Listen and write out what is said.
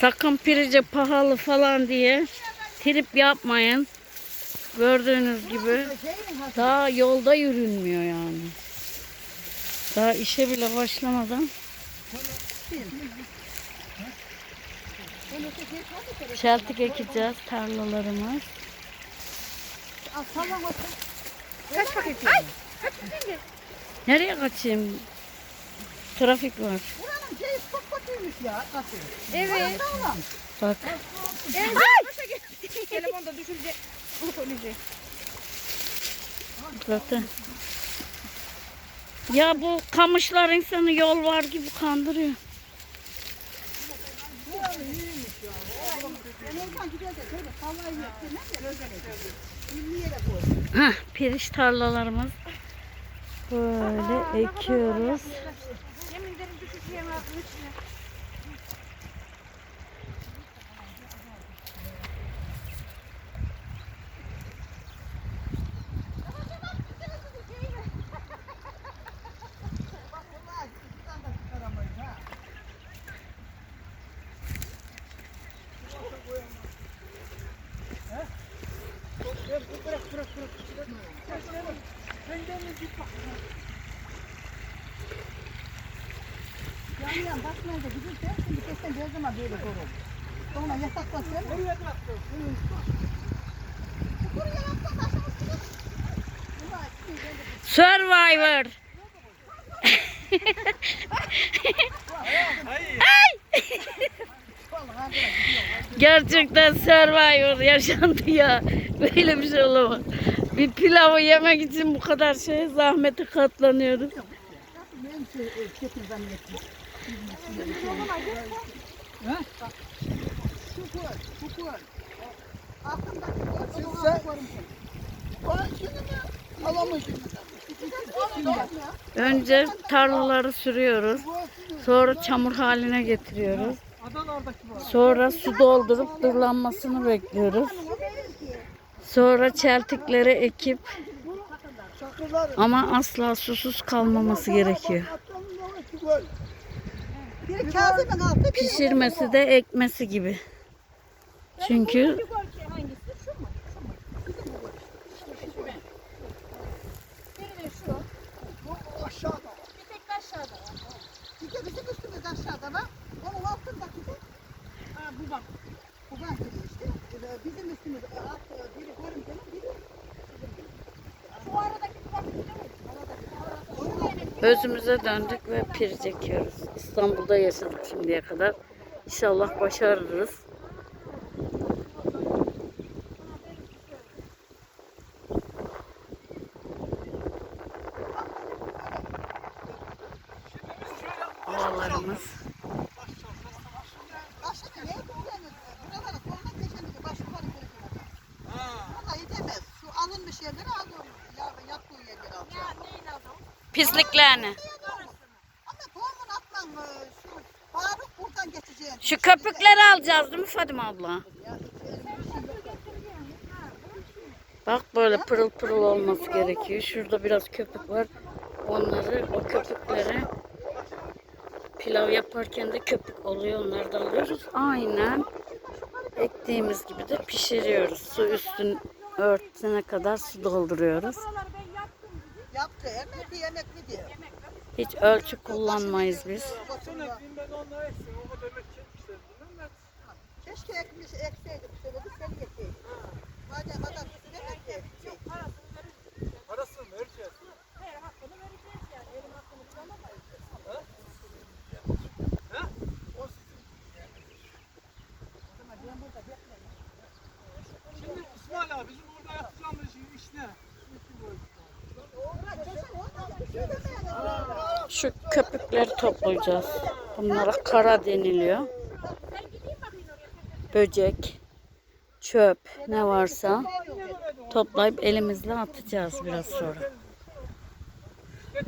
Sakın pirici pahalı falan diye trip yapmayın. Gördüğünüz gibi daha yolda yürünmüyor yani. Daha işe bile başlamadan çeltik ekeceğiz tarlalarımız. Al tamam olsun. Kaç paket Ay! Nereye kaçayım? Trafik var. Buranın şeyi çok kötüymüş ya. Nasıl? Evet. Tamam. Bak Evet. Gel. Telefonda düşünce bunu söyleyecek. zaten. Ya bu kamışlar insanı yol var gibi kandırıyor. Hah, pirinç tarlalarımız böyle ekiyoruz. Bakmaya da gidersen şimdi kesin zaman böyle korur. Sonra yasaklasın. Üstüne. Ulan, şimdi ben de- Survivor. Gerçekten Survivor yaşandı ya. Böyle bir şey olamaz. Bir pilavı yemek için bu kadar şey zahmete katlanıyoruz. Benim şey, Önce tarlaları sürüyoruz. Sonra çamur haline getiriyoruz. Sonra su doldurup durlanmasını bekliyoruz. Sonra çeltikleri ekip ama asla susuz kalmaması gerekiyor. Biri Kazım'ın altı, biri Pişirmesi de ekmesi gibi. Çünkü Hangisi? Şu mu? Şu mu? Biri de şu. bu aşağıda. Bir tek de aşağıda. Bir de bizim üstümüz aşağıda var. Onun altındaki de Ha bu bak. bu ben işte. Bizim üstümüz alt, biri görümcenin, biri Şu aradaki bak. Özümüze döndük ve pir çekiyoruz. İstanbul'da yaşadık şimdiye kadar. İnşallah başarırız. Havalarımız. Pisliklerini. Şu köpükleri alacağız değil mi Fadime abla? Bak böyle pırıl pırıl olması gerekiyor. Şurada biraz köpük var. Onları, o köpükleri pilav yaparken de köpük oluyor. Onları da alıyoruz. Aynen ektiğimiz gibi de pişiriyoruz. Su üstün örtene kadar su dolduruyoruz. Yaptı. Emek mi yemek mi diye. Hiç ölçü kullanmayız biz. Fasulye. ben onlara eksin. O kadar emek çekmişler. Keşke ekmiş, ekseydik. Söyledi sen ekseydin. Madem adam Şu köpükleri toplayacağız. Bunlara kara deniliyor. Böcek, çöp ne varsa toplayıp elimizle atacağız biraz sonra.